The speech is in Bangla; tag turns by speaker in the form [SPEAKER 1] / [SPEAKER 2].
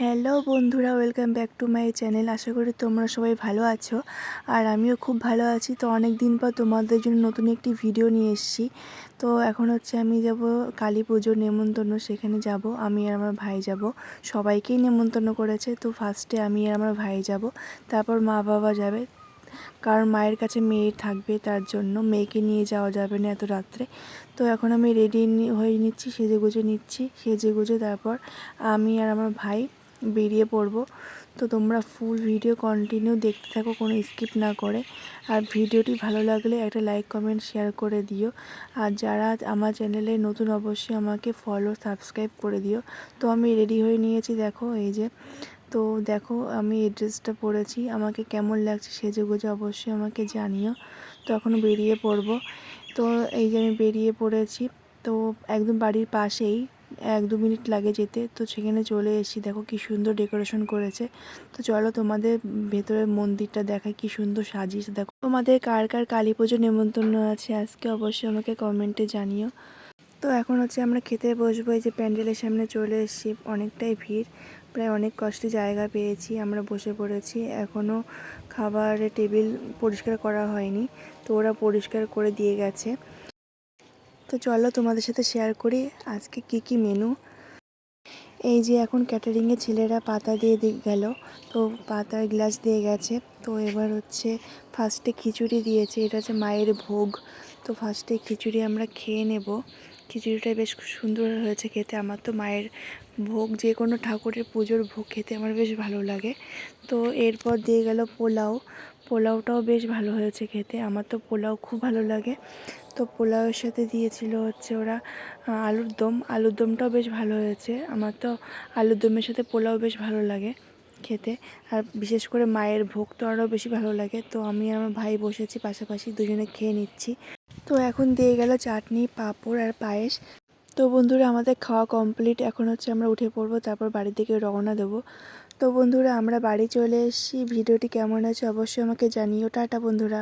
[SPEAKER 1] হ্যালো বন্ধুরা welcome back to my channel আশা করি তোমরা সবাই ভালো আছো। আর আমিও খুব ভালো আছি। তো অনেক দিন পর তোমাদের জন্য নতুন একটি ভিডিও নিয়ে এসেছি। তো এখন হচ্ছে আমি যাব কালী পুজোর নেমন্তন্ন। সেখানে যাব, আমি আর আমার ভাই যাব। সবাইকেই নেমন্তন্ন করেছে। তো ফার্স্টে আমি আর আমার ভাই যাব। তারপর মা বাবা যাবে। কারণ মায়ের কাছে মেয়ে থাকবে, তার জন্য। মেয়েকে নিয়ে যাওয়া যাবে না এত রাত্রে। তো এখন আমি রেডি হয়ে নিচ্ছি সেজে গুজে নিচ্ছি। সেজে গুজে তারপর আমি আর আমার ভাই বেরিয়ে পড়ব। তো তোমরা ফুল ভিডিও কন্টিনিউ দেখতে থাকো, কোনো স্কিপ না করে। আর ভিডিওটি ভালো লাগলে একটা লাইক কমেন্ট শেয়ার করে দিও। আর যারা আমার চ্যানেলে নতুন অবশ্যই আমাকে ফলো সাবস্ক্রাইব করে দিও। তো আমি রেডি হয়ে নিয়েছি, দেখো, এই যে। তো দেখো, আমি এই ড্রেসটা পরেছি আমাকে কেমন লাগছে সেজে গুজে অবশ্যই আমাকে জানিও। তো এখন বেরিয়ে পড়ব। তো এই যে আমি বেরিয়ে পড়েছি, তো একদম বাড়ির পাশেই এক দু মিনিট লাগে যেতে, তো সেখানে চলে এসেছি। দেখো কি সুন্দর ডেকোরেশন করেছে। তো চলো তোমাদের ভেতরের মন্দিরটা দেখায় কি সুন্দর সাজিয়েছে। দেখো তোমাদের কার কার কালী পুজো নেমন্তন্ন আছে আজকে অবশ্যই আমাকে কমেন্টে জানিও। তো এখন হচ্ছে আমরা খেতে বসবো, এই যে প্যান্ডেলের সামনে চলে এসেছি, অনেকটাই ভিড়, প্রায় অনেক কষ্টে জায়গা পেয়েছি, আমরা বসে পড়েছি। এখনও খাবারের টেবিল পরিষ্কার করা হয়নি, তো ওরা পরিষ্কার করে দিয়ে গেছে। তো চলো তোমাদের সাথে শেয়ার করি আজকে কি কি মেনু এই যে এখন ক্যাটারিংয়ে ছেলেরা পাতা দিয়ে গেল, তো পাতার গ্লাস দিয়ে গেছে। তো এবার হচ্ছে ফার্স্টে খিচুড়ি দিয়েছে, এটা হচ্ছে মায়ের ভোগ। তো ফার্স্টে খিচুড়ি আমরা খেয়ে নেব। খিচুড়িটা বেশ সুন্দর হয়েছে খেতে। আমার তো মায়ের ভোগ, যে কোনো ঠাকুরের পুজোর ভোগ খেতে আমার বেশ ভালো লাগে। তো এরপর দিয়ে গেল পোলাও। পোলাওটাও বেশ ভালো হয়েছে খেতে। আমার তো পোলাও খুব ভালো লাগে। তো পোলাওয়ের সাথে দিয়েছিল হচ্ছে ওরা আলুর দম। আলুর দমটাও বেশ ভালো হয়েছে। আমার তো আলুর দমের সাথে পোলাও বেশ ভালো লাগে। খেতে। আর বিশেষ করে মায়ের ভোগ তো আরও বেশি ভালো লাগে। তো আমি আর আমার ভাই বসেছি পাশাপাশি, দুজনে খেয়ে নিচ্ছি। তো এখন দিয়ে গেল চাটনি, পাঁপড় আর পায়েস। তো বন্ধুরা, আমাদের খাওয়া কমপ্লিট। এখন হচ্ছে আমরা উঠে পড়ব, তারপর বাড়ির দিকে রওনা দেবো। তো বন্ধুরা, আমরা বাড়ি চলে এসেছি। ভিডিওটি কেমন আছে অবশ্যই আমাকে জানিও। টাটা বন্ধুরা।